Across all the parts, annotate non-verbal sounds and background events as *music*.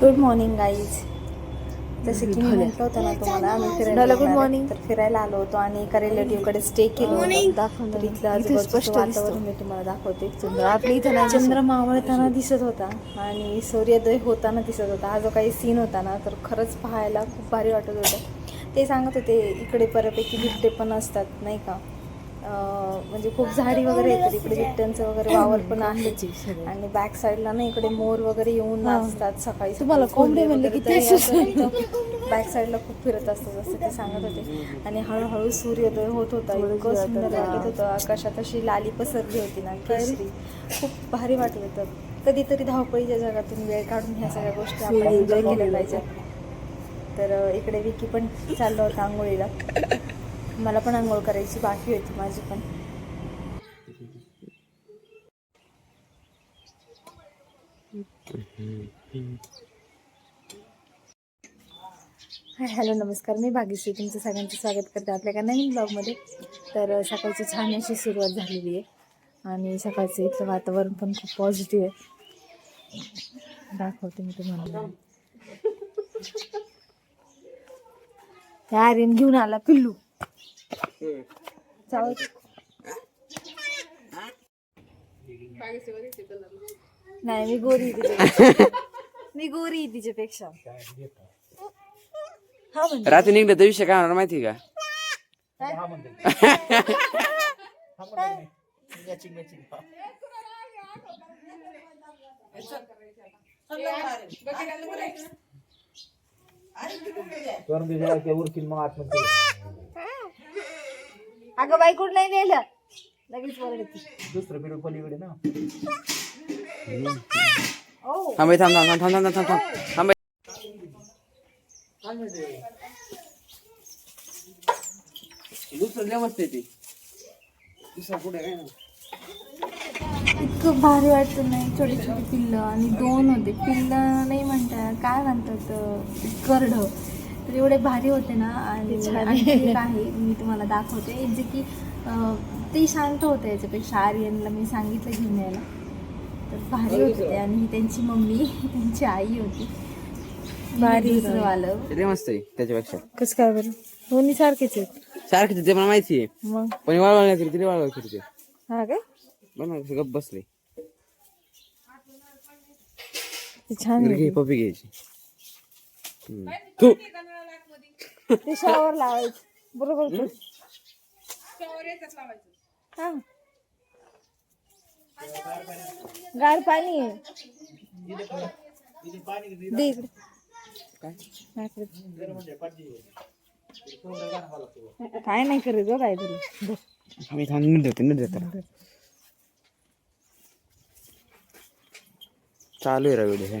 Good morning guys जसं की मी म्हटलं होतं ना तुम्हाला आम्ही फिरायला आहे. morning. तर फिरायला आलो होतो आणि एका रिलेटिव्हकडे स्टे केलो. तर इथलं आजूबाजूचं वातावरण मी तुम्हाला दाखवते. आपली इथं चंद्र मावळताना दिसत होता. आणि सूर्योदय होताना दिसत होता. हा जो काही सीन होता ना तर खरंच पाहायला खूप भारी वाटत होतं. ते सांगत होते इकडे बऱ्यापैकी बिबटे पण असतात नाही का? म्हणजे खूप झाडी वगैरे येतात. इकडे बिबट्यांचं वगैरे वावर पण आहे. आणि बॅक साईडला ना इकडे मोर वगैरे येऊन नाचतात सकाळी तुम्हाला कोंबडी म्हणलं की ते बॅक साईडला खूप फिरत असतात असं ते सांगत होते. आणि हळूहळू सूर्योदय होत होता. इतकं सुंदर वाटत होतं. आकाशात अशी लाली पसरली होती ना केसरी खूप भारी वाटत होतं. कधीतरी धावपळीच्या जगातून वेळ काढून ह्या सगळ्या गोष्टी आपण एन्जॉय केल्या पाहिजेत. तर इकडे विकी पण चाललं होतं आंघोळीला. मला पण आंघोळ करायची बाकी होती माझी पण. हाय हॅलो नमस्कार. मी भाग्यश्री तुमचं सगळ्यांचं स्वागत करते आपल्या का नवीन ब्लॉगमध्ये. तर सकाळची छान अशी सुरुवात झालेली आहे. आणि सकाळचं इथलं वातावरण पण खूप पॉझिटिव्ह आहे. दाखवते मी तुम्हाला. त्या आर्यन घेऊन आला पिल्लू. नाही मी गोरी मी गोरी तिच्यापेक्षा. रात्री निघलं तर विषय काय होणार माहिती का? दोन *laughs* दिवसाला मग आतमध्ये. अगं बाई कुठं नाही नेलं? लगेच वरडती दुसरं बिडू पलीकडे ना ओ थांब थांब थांब थांब थांब थांब थांब. थांब दुसरं लय मस्त आहे ते. दुसरं कुठे काय ना इतकं भारी वाटतं नाही. छोटी छोटी पिल्लं आणि दोन होते. पिल्लं नाही म्हणतात काय म्हणतात करड. तर एवढे भारी होते ना. आणि आणखी एक आहे मी तुम्हाला दाखवते. जे की अं, ते शांत होते याच्यापेक्षा. आर्यनला मी सांगितलं घेऊन यायला. तर भारी होते ते. आणि ही त्यांची मम्मी त्यांची आई होती. भारी वालं ते लय मस्त आहे त्याच्यापेक्षा. कसं काय बरं? दोन्ही सारखेच आहेत. सारखं ते मला माहिती आहे. मग? पण वळवळ नाही तरी तिला वळवळ करते हा काय बघ ना बसले. ते छान आहे. घे पपी घ्यायची. तू ते शॉवर लावायचं. बरोबर हा. गार पाणी आहे. काय? नाही करत बघ काय तुला. आम्ही थांबून देते ना देतात चालू आहे रवी हे.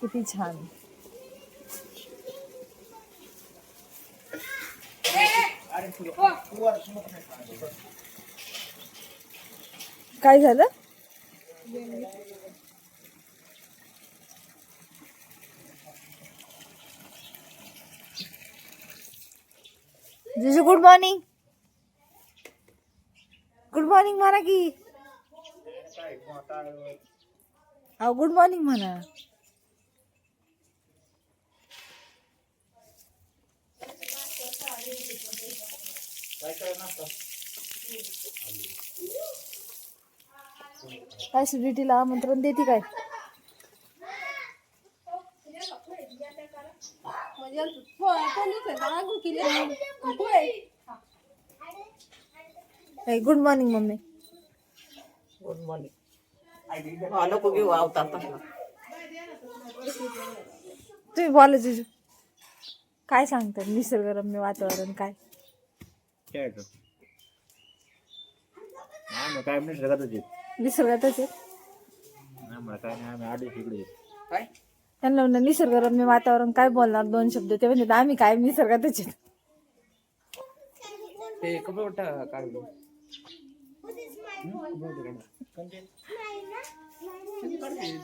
किती छान. काय झालं? जुजू गुड मॉर्निंग। गुड मॉर्निंग म्हणा की। अहो गुड मॉर्निंग म्हणा काय सुरीटीला आमंत्रण देते काय? Good morning mummy. Good morning तुम्ही बोल जिजू. काय सांगतात निसर्गरम्य वातावरण काय? काय निसर्गातच निसर्गातच त्यांना म्हणलं निसर्गरम्य वातावरण काय बोलणार दोन शब्द? ते म्हणजे आम्ही काय निसर्गातच आहेत? नाही आम्ही आधी इकडे येत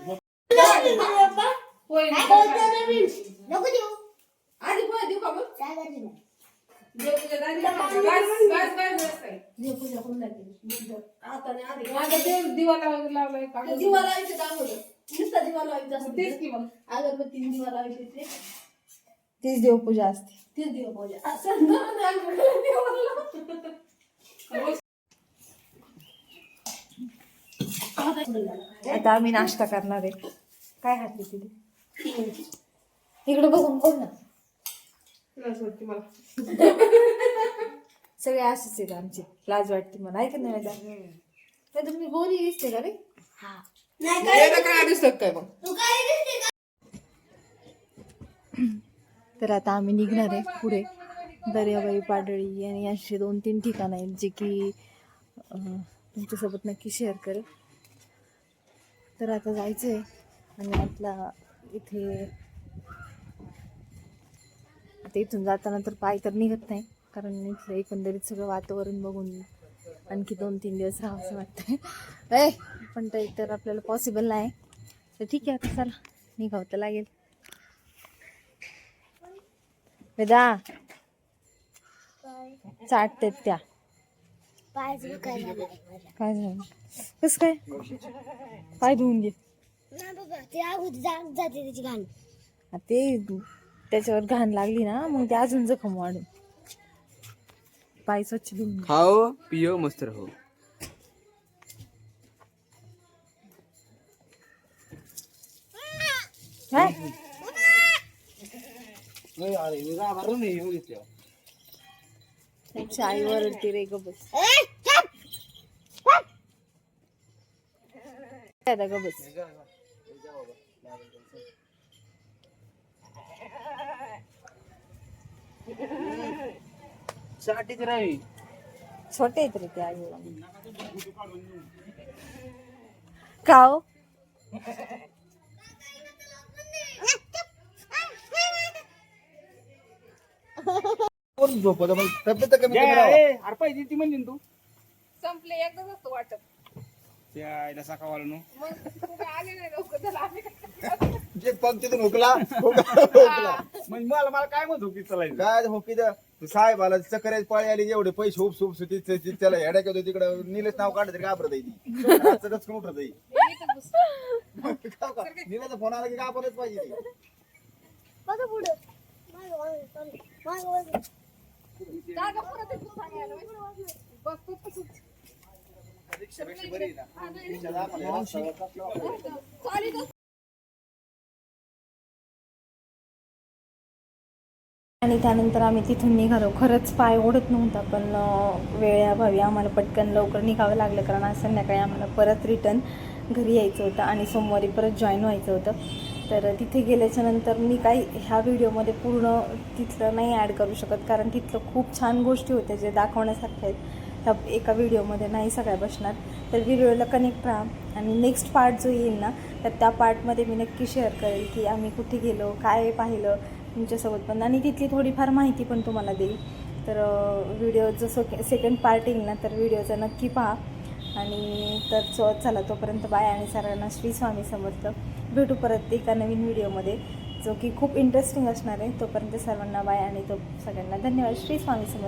काय त्यांना म्हणलं निसर्गरम्य वातावरण काय बोलणार दोन शब्द ते म्हणजे आम्ही काय निसर्गातच आहे ते कपडे वाटतं काढून तीच देवपूजा असते *laughs* आता आम्ही नाश्ता करणार आहे. काय खाते तिथे इकडे बघून बोल ना. सगळे असेच आहेत आमचे. लाज वाटते मला. ऐक नाही नाही तुम्ही गोरी दिसते का रे? काय दिसत काय मग तर आता आम्ही निघणार आहे पुढे. दर्याबाई पाडळी आणि असे दोन तीन ठिकाणं आहेत जे की तुमच्यासोबत नक्की शेअर करेल. तर आता जायचं आहे आणि आपला इथे आता इथून जाताना तर पाय तर निघत नाही. कारण इथलं एकंदरीत सगळं वातावरण बघून आणखी दोन तीन दिवस राहावंसं वाटतं ए पण ते तर आपल्याला पॉसिबल नाही. तर ठीक आहे आता चला निघावं तर लागेल. वेदा चाटतात त्या. काय झालं कस काय? पाय धुवून घे. ते त्याच्यावर घाण लागली ना मग ते अजून जखम वाढून पाय स्वच्छ धुवून. खाओ पियो मस्त राहो. काय त्यांची आई ओरडते रे ग बस. ग बस छोटे आहेत रे ते आई का कोण झोपत मग तब्येत कमी कमी राहावं. अरे पाहिजे ती म्हणली तू. संपले एकदाच असतो वाटत जे हुकला हुकला हुकला. मग मला मला काय म्हणतो की चालायचं काय हुकी साहेब आला चक्कर पाळी आली एवढे पैसे हुप सुप सुटी त्याला हेड्याक होतो तिकडं. निलेश नाव काढलं तरी घाबरत आहे ती. गचकन उठत आहे. फोन आला की घाबरच पाहिजे ती. आणि त्यानंतर आम्ही तिथून निघालो. खरंच पाय ओढत नव्हता पण वेळाभावी आम्हाला पटकन लवकर निघावं लागलं. कारण आज संध्याकाळी आम्हाला परत रिटर्न घरी यायचं होतं आणि सोमवारी परत जॉईन व्हायचं होतं. तर तिथे गेल्याच्यानंतर मी काही ह्या व्हिडिओमध्ये पूर्ण तिथलं नाही ॲड करू शकत. कारण तिथलं खूप छान गोष्टी होत्या जे दाखवण्यासारख्या आहेत. ह्या एका व्हिडिओमध्ये नाही सगळ्या बसणार. तर व्हिडिओला कनेक्ट राहा. आणि नेक्स्ट पार्ट जो येईल ना तर त्या पार्टमध्ये मी नक्की शेअर करेल की आम्ही कुठे गेलो काय पाहिलं तुमच्यासोबत पण. आणि तिथली थोडीफार माहिती पण तुम्हाला देईल. तर व्हिडिओ जसं सेकंड पार्ट येईल ना तर व्हिडिओचा नक्की पहा. आणि तर चला तोपर्यंत बाय आणि सर्वांना श्री स्वामी समर्थ. भेटू परत एका नवीन व्हिडिओमध्ये जो की खूप इंटरेस्टिंग असणार आहे. तोपर्यंत सर्वांना बाय आणि तो सगळ्यांना धन्यवाद. श्री स्वामी समर्थ.